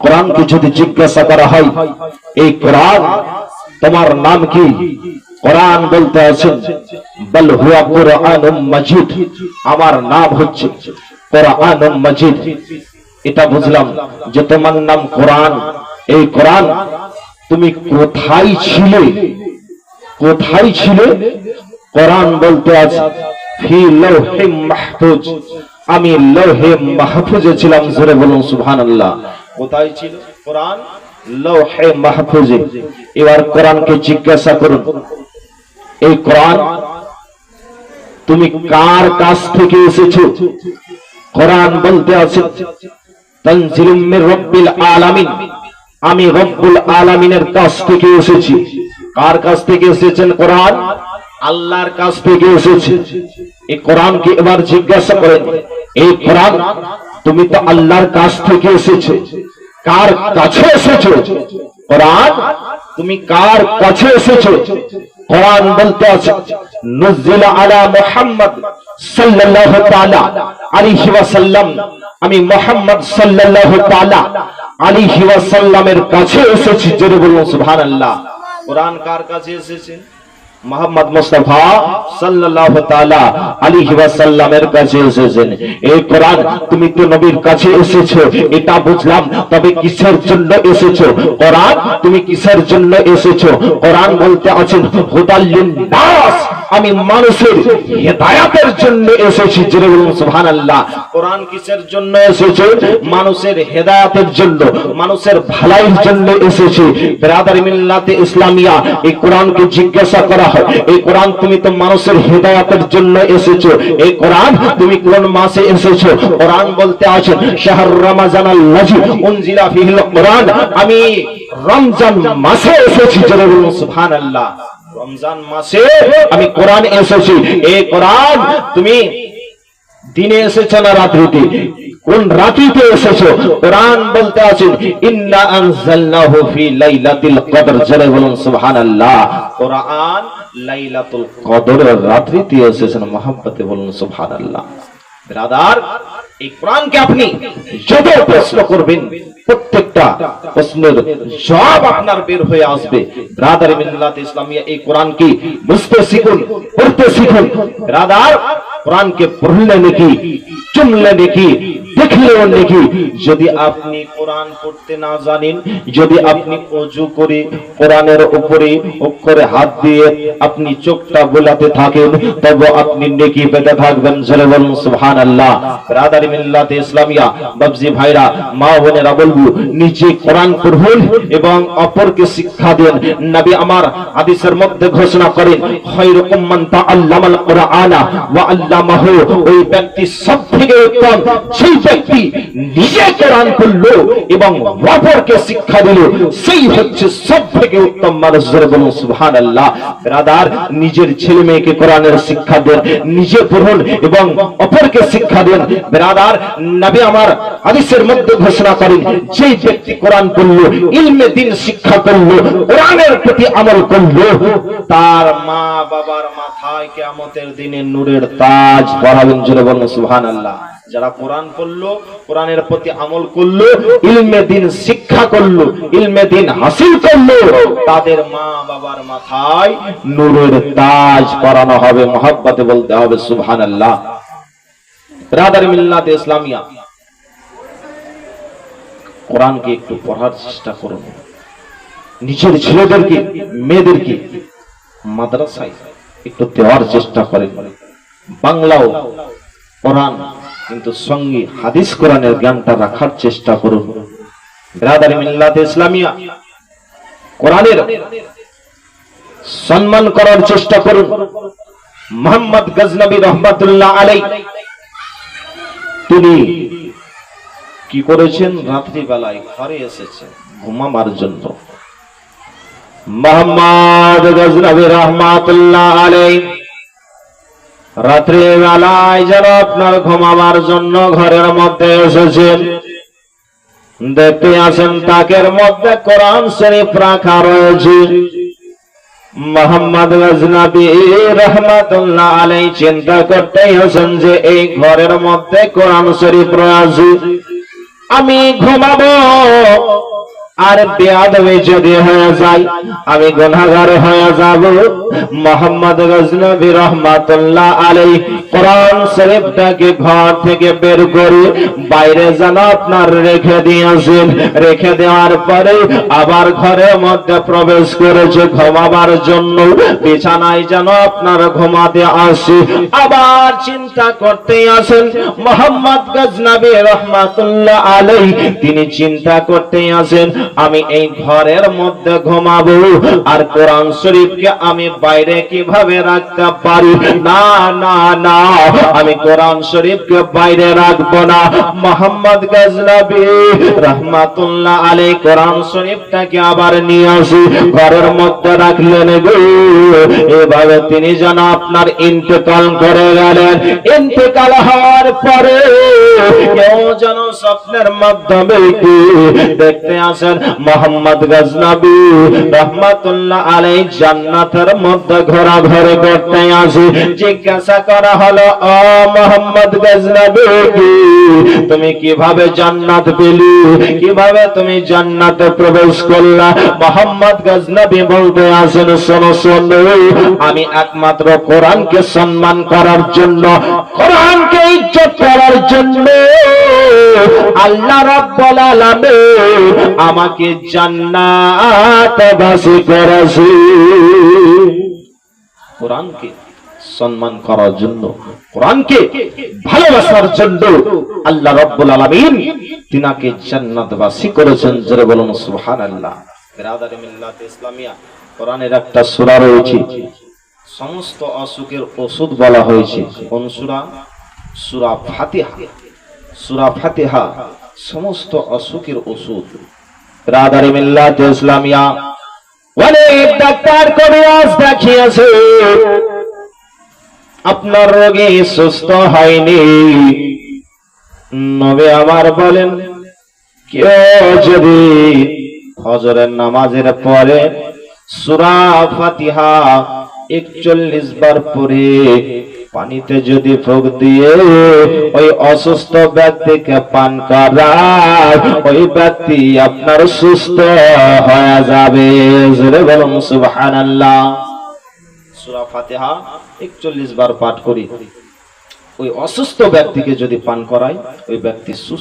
কোরআনকে যদি জিজ্ঞাসা করা হয়, এই কোরআন তোমার নাম কি? কোরআন বলতে আছেন, বল হুয়া কোরআনুম মাজিদ। আমার নাম হচ্ছে কোরআনুম মাজিদ। এটা বুঝলাম যে তোমার নাম কোরআন। এই কোরআন তুমি কোথায় ছিলে? কোথায় ছিলে? কোরআন বলতে আছে, ফি লৌহে মাহফুজ। আমি লৌহে মাহফুজে ছিলাম, জোরে বলুন সুবহানাল্লাহ। কোথায় ছিল? কোরআন? লৌহে মাহফুজে। এবার কোরআনকে জিজ্ঞাসা করুন। এই কোরআন, তুমি কার কাছ থেকে এসেছ? কোরআন বলতে আছে আমি রব্বুল আলামিনের কাছ থেকে এসেছি। কার কাছ থেকে এসেছেন কোরআন? আল্লাহর কাছ থেকে এসেছে। এই কোরআনকে এবার জিজ্ঞাসা করেন, এই কোরআন, তুমি তো আল্লাহর কাছ থেকে এসেছ? কার কাছে এসেছ? কোরআন? তুমি কার কাছে এসেছ? কোরআন বলতে আছে নজিলা আলা মুহাম্মদ সাল্লাল্লাহু তাআলা আলাইহি ওয়াসাল্লাম। আমি মুহাম্মদ সাল্লাল্লাহু তাআলা আলাইহি ওয়াসাল্লামের কাছে এসেছি। জোরে বলুন, সুবহানাল্লাহ। কোরআন কার কাছে এসেছে? মোহাম্মদ মুস্তাফা সাল্লাল্লাহু তাআলা আলাইহি ওয়াসাল্লামের কাছে এসেছেন। এই কোরআন তুমি তো নবীর কাছে এসেছ, এটা বুঝলাম, তবে কিসের জন্য এসেছ? কোরআন তুমি কিসের জন্য এসেছ? কোরআন বলতে আছেন হুদাল্লিন নাস আমি মানুষের হেদায়াতের জন্য এসেছি। জেনে বলুন, সুবহানাল্লাহ। কোরআন কিসের জন্য এসেছে? মানুষের হেদায়াতের জন্য, মানুষের ভালাইয়ের জন্য এসেছে। ব্রাদার মিল্লাতে ইসলামিয়া, এই কোরআনকে জিজ্ঞাসা করা এই কোরআন তুমি তো মানুষের হেদায়াতের জন্য এসেছ। এই কোরআন তুমি কোন মাসে এসেছ? কোরআন বলতে আছেন শাহর রমাজান আল্লাজি উনজিলা ফিহিল কোরআন। আমি রমজান মাসে এসেছি জেনে বলুন, সুবহানাল্লাহ। রমজান মাসে আমি কোরআন এসেছি। এই কোরআন তুমি দিনে এসেছ না রাত্রিতে কোন রাত্রিতে এসেছ? কোরআন বলতে আছেন ইন্না আনজালনাহু ফি লাইলাতিল কদর। জলে বলুন, সুবহানাল্লাহ। কোরআন লাইলাতুল কদরের রাত্রিতে এসেছেন মহব্বতে বলুন, সুবহানাল্লাহ। ব্রাদার, এই কোরআনকে আপনি যত প্রশ্ন করবেন, প্রত্যেকটা প্রশ্নের জবাব আপনার বের হয়ে আসবে। ব্রাদার মিল্লাত ইসলামিয়া, এই কোরআনকে বুঝতে শিখুন, পড়তে শিখুন? ব্রাদার কোরআনকে পড়লে নাকি চুমলে নাকি দেখলেও নাকি? যদি আপনি কোরআন পড়তে না জানেন যদি আপনি অজু করে কোরআনের উপরে অক্ষরে হাত দিয়ে আপনি চোখটা থাকেন তবে আপনি নেকি পেতে থাকবেন জলে বলুন সুবহানাল্লাহ। ব্রাদার মিল্লাত ইসলামিয়া বাবজি ভাইরা মা বোনেরা বলব নিজে কোরআন পড়ুন এবং অপরকে শিক্ষা দেন। নবী আমার হাদিসের মধ্যে ঘোষণা করেন মান তাআল্লামাল কুরআনা ওয়া আল্লামাহু। ওই ব্যক্তি সবথেকে উত্তম সেই ব্যক্তি নিজে কোরআন পড়ল এবং অপরকে শিক্ষা দিল। সেই হচ্ছে সবথেকে উত্তম মানুষ জোরে বলুন সুবহানাল্লাহ, ব্রাদার, নিজের ছেলে মেয়েকে কোরআনের শিক্ষা দেন, নিজে পড়ুন এবং অপরকে শিক্ষা দেন। ব্রাদার, নবী আমার হাদিসের মধ্যে ঘোষণা করেন, যেই ব্যক্তি কোরআন পড়ল, ইলমে দিন শিক্ষা করল, কোরআনের প্রতি আমল করল, তার মা বাবার মাথায় কিয়ামতের দিনে নূরের তাজ পরাবেন জোরে বলুন সুবহানাল্লাহ, যারা কোরআন পড়ল কোরআনের প্রতি আমল করল, ইলমে দিন শিক্ষা করল, ইলমে দিন হাসিল করল, তাদের মা বাবার মাথায় নূরের তাজ পরানো হবে, মহব্বতে বলতে হবে, সুবহানাল্লাহ। ব্রাদার মিল্লাত ইসলামিয়া, কোরআনকে একটু পড়ার চেষ্টা করুন। নিজের ছেলেদেরকে, মেয়েদেরকে মাদ্রাসায় একটু দেওয়ার চেষ্টা করেন। বাংলাও কোরআন কিন্তু সঙ্গে হাদিস কোরআনের জ্ঞানটা রাখার চেষ্টা করুন। ব্রাদার মিল্লাত ইসলামিয়া, কোরআনের সম্মান করার চেষ্টা করুন। মোহাম্মদ গজনবী রহমতুল্লাহ আলাই, তিনি কি করেছেন? রাত্রিবেলায় ঘরে এসেছেন ঘুমাবার জন্য। মোহাম্মদ গজনবী রহমাতুল্লাহ আলাই রাত্রি বেলায় যেন আপনার ঘুমাবার জন্য ঘরের মধ্যে এসেছেন। দেখতে আসেন তাকের মধ্যে কোরআন শরীফ রাখা রয়েছে। মোহাম্মদ গজনবী রহমাতুল্লাহ আলাই চিন্তা করতেই আছেন যে এই ঘরের মধ্যে কোরআন শরীফ রয়েছে। আমি ঘুমাবো। আর বেয়াদবি যদি হয়ে যায়, আমি গুনাহগার হয়ে যাব। মোহাম্মদ গজনবী রহমাতুল্লাহ আলাই কোরআন শরীফটাকে ঘর থেকে বের করে বাইরে যেন আপনার রেখে দিয়েছেন। রেখে দেওয়ার পরে আবার ঘরের মধ্যে প্রবেশ করেছে ঘুমাবার জন্য। বিছানায় যেন আপনার ঘুমাতে আসি। আবার চিন্তা করতে আসেন মোহাম্মদ গজনবী রহমাতুল্লাহ আলাই তিনি চিন্তা করতে আসেন আমি এই ঘরের মধ্যে ঘুমাবো। আর কোরআন শরীফকে আমি বাইরে কীভাবে রাখতে পারি? না না না, আমি কোরআন শরীফকে বাইরে রাখব না। মোহাম্মদ গজনবী রহমাতুল্লাহ আলাই কোরআন শরীফটাকে আবার নিয়ে আসি। ঘরের মধ্যে রাখলেন গো। এভাবে তিনি যেন আপনার ইন্তেকাল করে গেলেন। ইন্তেকাল হওয়ার পরে কেউ যেন স্বপ্নের মাধ্যমে দেখতে দেখতে আসেন মোহাম্মদ গজনবী, রহমাতুল্লাহ আলাই জান্নাতের মধ্যে ঘোরাঘুরি করতে আসি। জিজ্ঞাসা করা হলো, ও মোহাম্মদ গজনবী, তুমি কীভাবে জান্নাত পেলি? কীভাবে তুমি জান্নাতে প্রবেশ করলা? মোহাম্মদ গজনবী বলতে আসেন, শোনো শোনো, আমি একমাত্র কোরআনকে সম্মান করার জন্য, কোরআনকে ইজ্জত করার জন্য আল্লাহ রাব্বুল আলামিন আমাকে জান্নাত বাসী করেছে। কোরআনকে সম্মান করার জন্য, কোরআনকে ভালোবাসার জন্য আল্লাহ রাব্বুল আলামিন তিনাকে জান্নাতবাসী করেছেন। জোরে বলুন, সুবহানাল্লাহ। বিরাদারে মিল্লাত ইসলামিয়া, কোরআনের একটা সূরা রয়েছে। সমস্ত অসুখের ওষুধ বলা হয়েছে। কোন সূরা? সূরা ফাতিহা। সূরা ফাতিহা, সমস্ত অসুখের ওষুধ। বিরাদারে মিল্লাত ইসলামিয়া অনেক ডাক্তার কবিরাজ দেখিয়েছে, আপনার রোগী সুস্থ হয়নি। নবে আমার বলেন, কেউ যদি ফজরের নামাজের পরে সুরা ফাতিহা একচল্লিশ বার পরে পানিতে যদি ভোগ দিয়ে ওই অসুস্থ ব্যক্তিকে পান করায়, ওই ব্যক্তি আপনার সুস্থ হয়ে যাবে। 41 বার পাঠ করি। ওই অসুস্থ ব্যক্তিকে যদি পান করায়, ওই ব্যক্তি সুস্থ